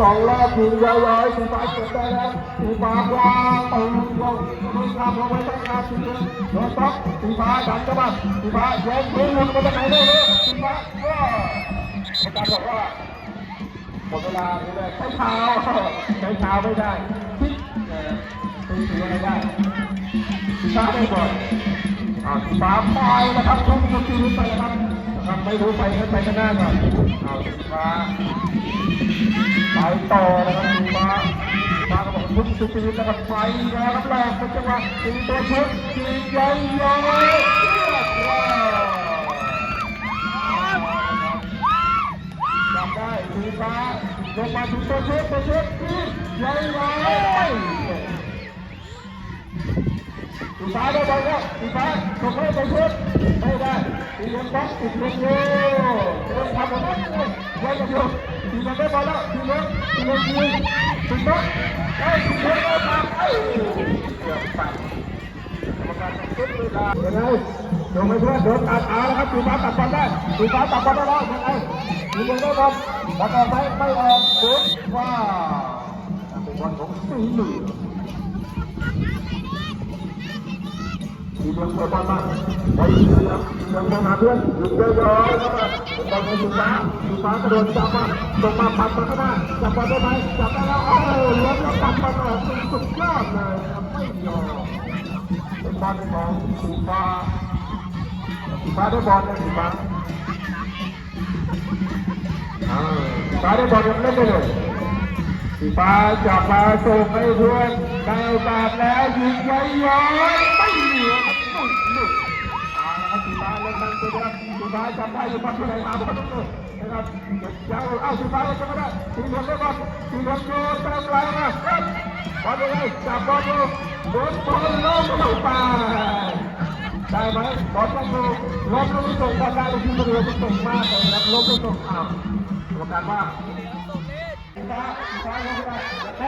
สองรอบถึงย้อยๆถึงปายจบได้แล้วถึงปลายว่างตึงลงมือทำลงไว้ตั้งนาทีนึงโดนต๊อกถึงปายดันเข้ามาถึงปายแย่งพื้นหลุดมจะกไหนไม่รู้ถึงปลายก็อาจารย์บอกว่าหมดเวลาเลยใช้เท้าใช้เท้าไม่ได้ทิ้งถืออะไรได้ถึงาได้บ่อยอ่าถึงปลายไปนะครับทุกจุดที่รู้ไปนะครับนะครับไม่รู้ไปก็ไปข้างหน้าก่อน เอาสีฟ้าไปต่อนะครับสีฟ้าฟ้าก็บอกทุกงสุดปีนะครับไปนะครับแรกจังหวะตีตัวชุดตีใหญ่ใหญ่จับได้สีฟ้าลงมาถึงตัวชุดตัวชุดตีใหญ่ใหญ่ สีฟ้าได้บอลแล้วสีฟ้าส่งให้ไปชุดไม่ได้ตีเหลืองบล็ติดลูกโย่ต้อทำแบบนั้นเลยยังอยู่เหลืงได้บอลแล้วตีเหลืองสีเหลืองยิงสีเหลองได้สีเหองได้มาไอ้เกือบตัดกรดสิเลยนะยังไม่งให้เพื่อนโดนตัดอาร์นวครับสีฟ้าตัดบอลได้สีฟ้าตัดบอลได้แล้วยังไงสีเหลืองได้บอลแล้วไปไม่ออกเสือว้าเป็นบอลของสีเหมื่น มีเมืองเปิดบ้านบ้างไปเมืองเมืองมหาเพื่อนหยุดเยอะๆนะครับตอนนี้สุฟ้าสุฟ้ากระโดดจับมาตงมาปัดมาข้างหน้าจับมาได้ไหมจับได้แล้วโอ้โหแล้วก็ปัดมาต่อสุดยอดเลยครับไม่ยอมเป็นบอลของสุฟ้าสุฟ้าได้บอลนะสุฟ้าสุฟ้าได้บอลเล่นได้เลยสีฟ้าจับมาส่งให้เพื่อนได้โอกาสแล้วยิงไว้ย้อย นะครับสุดท้ายเล่นบอลตัะครับสุดท้ายจำได้อยู่ปัจจุบันมาบุกประตูนะครับยาเอาสุดท้ายเลยก็ได้ทีมคนเล่นบอลทีมคนโยนตามไหลมาบอลเลยจับบอลโยนบอลลงเข้าไปได้ไหมบอลต้องลงลส่งบอลได้ที่บริเวณตรงมากนะลรรมรว่าฟ้าฟ้งไป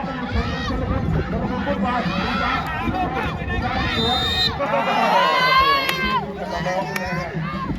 แล้วก็เนคนเ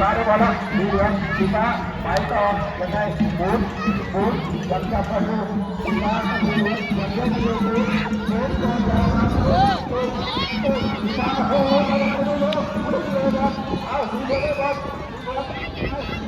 ฟ้าได้บอลแล้วดีเหลืองสีฟ้าไปต่อยังไงหมุนหมุนยังจับไปดูสีฟ้าหมุนยังยังหมุนหมุนหมุนหมุนหมุนสีฟ้าโอ้โหเอาไปดูเอาสีเหลืองได้บอล